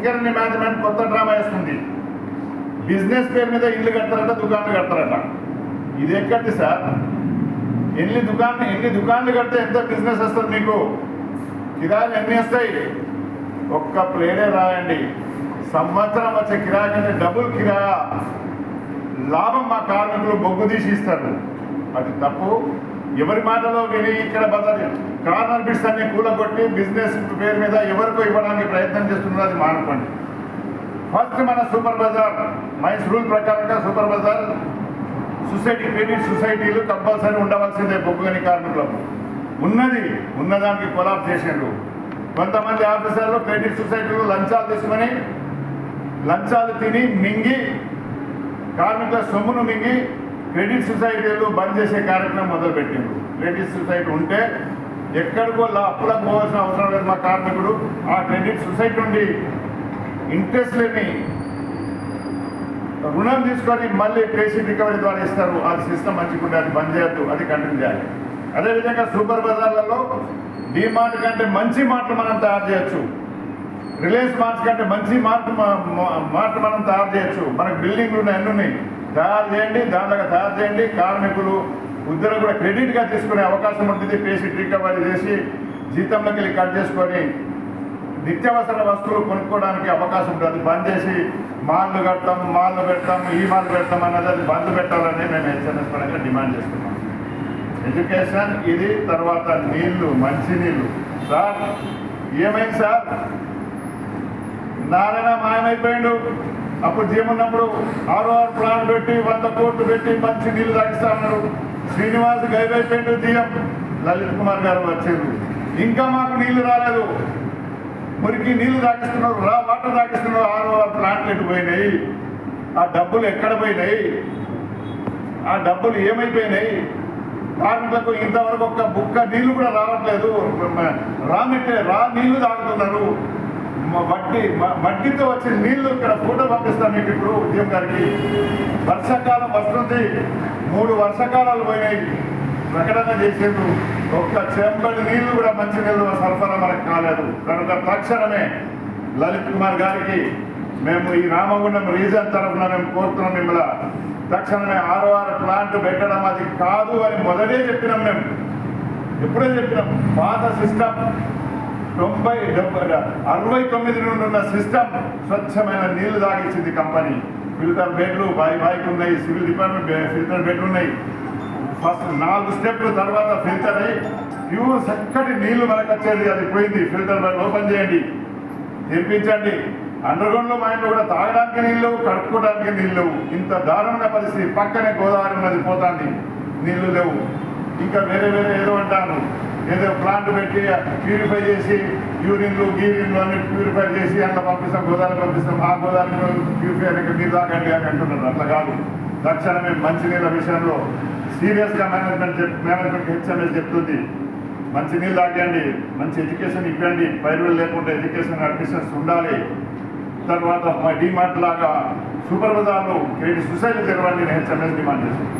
Singareni management కొత్త drama వేస్తుంది. Business పేరు మీద ఇల్లు కడతారట దుకాణాలు కడతారట. ఇది ఎక్కడి సార్? ఎన్ని దుకాణాలు ఎన్ని దుకాణాలు కడితే ఎంత బిజినెస్ వస్తుంది మీకు? కిరాయిలు ఎన్ని వస్తాయి? ఒక్క ప్లేడే రాయండి. సంవత్సరం వచ్చే కిరాయి కంటే డబుల్ కిరాయా. లాభం మా కార్మికులు బొగ్గు తీసి ఇస్తారు. అది తప్పు. ఎవరి మాటలో విని ఇక్కడ బదలి కార్నర్ బిట్స్ కూలగొట్టి బిజినెస్ పేరు మీద ఎవరికో ఇవ్వడానికి ప్రయత్నం చేస్తున్నారు అది మానుకోండి. ఫస్ట్ మన సూపర్ బజార్ మైన్స్ రూల్ ప్రకారంగా సూపర్ బజార్ సొసైటీ క్రెడిట్ సొసైటీలు కంపల్సరీ ఉండవలసిందే బొగ్గుగని కార్మికులకు ఉన్నది ఉన్నదానికి కొలాబ్ చేసిండ్రు. కొంతమంది ఆఫీసర్లు క్రెడిట్ సొసైటీలు లంచాలు తీసుకొని లంచాలు తిని మింగి కార్మికుల సొమ్మును మింగి క్రెడిట్ సొసైటీలు బంద్ చేసే కార్యక్రమం మొదలుపెట్టిండ్రు. క్రెడిట్ సొసైటీ ఉంటే ఎక్కడికో లా- అప్పులకు పోవాల్సిన అవసరం లేదు మా కార్మికుడు. ఆ క్రెడిట్ సొసైటీ నుండి ఇంట్రెస్ట్ లేని రుణం తీసుకొని మళ్ళీ పేషెంట్ రికవరీ ద్వారా ఇస్తారు. ఆ సిస్టమ్ మంచిగా అది బంద్ చేయొద్దు అది కంటిన్యూ చేయాలి. అదేవిధంగా సూపర్ బజార్లలో డిమార్ట్ కంటే మంచి మార్ట్లు మనం తయారు చేయొచ్చు. రిలయన్స్ మార్ట్ కంటే మంచి మార్ట్ మార్ట్ మనం తయారు చేయొచ్చు. మనకు బిల్డింగ్లు ఉన్నాయి అన్నీ ఉన్నాయి. తయారు చేయండి దాంట్లో తయారు చేయండి. కార్మికులు ఉద్యోగులు కూడా క్రెడిట్గా తీసుకునే అవకాశం ఉంటుంది. పేషెంట్ రికవరీ చేసి జీతంలోకి వెళ్ళి కట్ చేసుకొని నిత్యావసర వస్తువులు కొనుక్కోవడానికి అవకాశం ఉంటుంది. అది బంద్ చేసి మాల్లు కడతాం మాల్లు పెడతాం ఈ మాల్ పెడతాం అన్నది అది బంద్ పెట్టాలని మేము హెచ్ఎన్ఎస్ పరంగా డిమాండ్ చేస్తున్నాం. ఎడ్యుకేషన్ ఇది తర్వాత నీళ్ళు మంచినీళ్ళు సార్ ఏమైంది సార్? నారాయణ మాయమైపోయిండు. అప్పుడు చేయమన్నప్పుడు ఆర్ఓఆర్ ప్లాన్ పెట్టి వంద కోట్లు పెట్టి మంచి నీళ్ళు తాగిస్తామన్నారు శ్రీనివాస్ గైవైపోయిండు జీఎం లలిత్ కుమార్ గారు వచ్చారు. ఇంకా మాకు నీళ్ళు రాలేదు. మురికి నీళ్ళు తాగిస్తున్నారు రా వాటర్ తాగిస్తున్నారు ఆర్ఓఆర్ ప్లాంట్లు పోయినాయి? ఆ డబ్బులు ఎక్కడ పోయినాయి? ఆ డబ్బులు ఏమైపోయినాయి? కార్మికులకు ఇంతవరకు ఒక్క బుక్క నీళ్ళు కూడా రావట్లేదు. రా మెట్టే రా నీళ్ళు తాగుతున్నారు. మట్టి మ- మట్టితో వచ్చిన నీళ్ళు ఇక్కడ ఫోటో పంపిస్తాను మీకు ఇప్పుడు ఉద్యమం గారికి. వర్షాకాలం వస్తుంది. మూడు వర్షాకాలాలు పోయినాయి. ప్రకటన చేసేందుకు ఒక్క చెంబడి నీళ్ళు కూడా మంచి నీళ్ళు సరఫరా మనకు కాలేదు. కనుక తక్షణమే లలిత్ కుమార్ గారికి మేము ఈ రామగుండం రీజన్ తరఫున మేము కోరుతున్నాం మిమ్మల్ని. తక్షణమే ఆరో ఆరు ప్లాంట్ పెట్టడం అది కాదు అని మొదటే చెప్పినాం మేము. ఎప్పుడే చెప్పినాం. పాత సిస్టమ్ తొంభై అరవై తొమ్మిది నుండి ఉన్న సిస్టమ్ స్వచ్ఛమైన నీళ్ళు తాగించింది కంపెనీ ఫిల్టర్ బెడ్లు బాయ్ బాయ్కి ఉన్నాయి సివిల్ డిపార్ట్మెంట్ ఫిల్టర్ బెడ్లు ఉన్నాయి. ఫస్ట్ నాలుగు స్టెప్లు తర్వాత ఫిల్టర్ అయ్యి ప్యూర్ చక్కటి నీళ్ళు మనకు వచ్చేది అది పోయింది. ఫిల్టర్ బెడ్ ఓపెన్ చేయండి. తెప్పించండి అండర్గ్రౌండ్లో మా ఇంట్లో కూడా తాగడానికి నీళ్ళు లేవు కడుక్కోవడానికి నీళ్ళు లేవు. ఇంత దారుణమైన పరిస్థితి. పక్కనే గోదావరి నది పోతాండి నీళ్ళు లేవు. ఇంకా వేరే వేరే ఏదో అంటాను ఏదో ప్లాంట్ పెట్టి ప్యూరిఫై చేసి యూరిన్లు గీరిన్లు అన్ని ప్యూరిఫై చేసి అట్లా పంపిస్తాం గోదావరి పంపిస్తాం. ఆ గోదావరి ప్యూరిఫై అయ్యాక మీరు దాకండి అని అంటున్నారు. అట్లా కాదు. తక్షణమే మంచినీళ్ళ విషయంలో సీరియస్గా మేనేజ్మెంట్ మేనేజ్మెంట్ హెచ్ఎంఎస్ చెప్తుంది. మంచి నీళ్ళు తాగండి మంచి ఎడ్యుకేషన్ ఇవ్వండి. పైరులు లేకుండా ఎడ్యుకేషన్ అడ్మిషన్స్ ఉండాలి. తర్వాత మా డిమార్ట్ లాగా సూపర్ బజార్లో క్రెడిట్ సొసైటీ తెరవండి నేను హెచ్ఎంఎస్ డిమాండ్ చేస్తాను